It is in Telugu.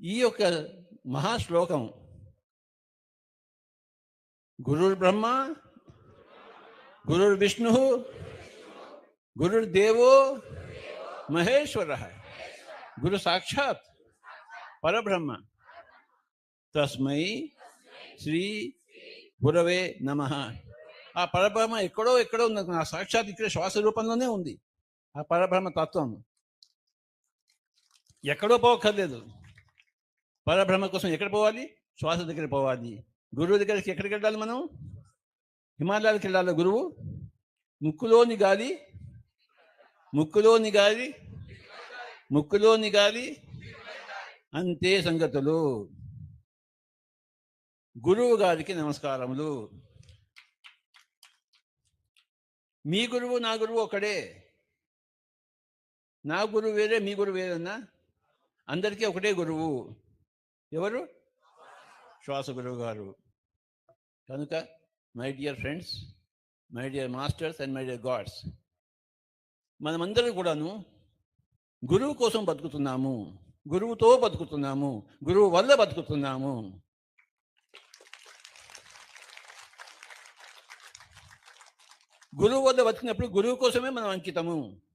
ఈ యొక్క మహాశ్లోకం. గురుర్ బ్రహ్మ గురుర్ విష్ణు గురుర్దేవో మహేశ్వర. గురు సాక్షాత్ పరబ్రహ్మ. తస్మై శ్రీ గురవే నమ. ఆ పరబ్రహ్మ ఎక్కడో ఎక్కడో ఉంది. నా సాక్షాత్ ఇక్కడ శ్వాస రూపంలోనే ఉంది. ఆ పరబ్రహ్మ తత్వం. ఎక్కడో పోకర్లేదు పరబ్రహ్మ కోసం ఎక్కడ పోవాలి? శ్వాస దగ్గర పోవాలి. గురువు దగ్గరికి ఎక్కడికి వెళ్ళాలి మనం? హిమాలయాలకు వెళ్ళాలి గురువు? ముక్కులోని గాలి ముక్కులోని గాలి ముక్కులోని గాలి అంతే సంగతులు. గురువు గారికి నమస్కారములు. మీ గురువు నా గురువు ఒకడే. నా గురువు వేరే మీ గురువు వేరేనా? అందరికీ ఒకటే గురువు. ఎవరు? శ్వాస గురువు గారు. కనుక my dear friends my dear masters and my dear gods మనమందరం కూడాను గురువు కోసం బతుకుతున్నాము. గురువుతో బతుకుతున్నాము. గురువు వల్ల బతుకుతున్నాము. గురువు వద్ద బతికినప్పుడు గురువు కోసమే మనం అంకితము.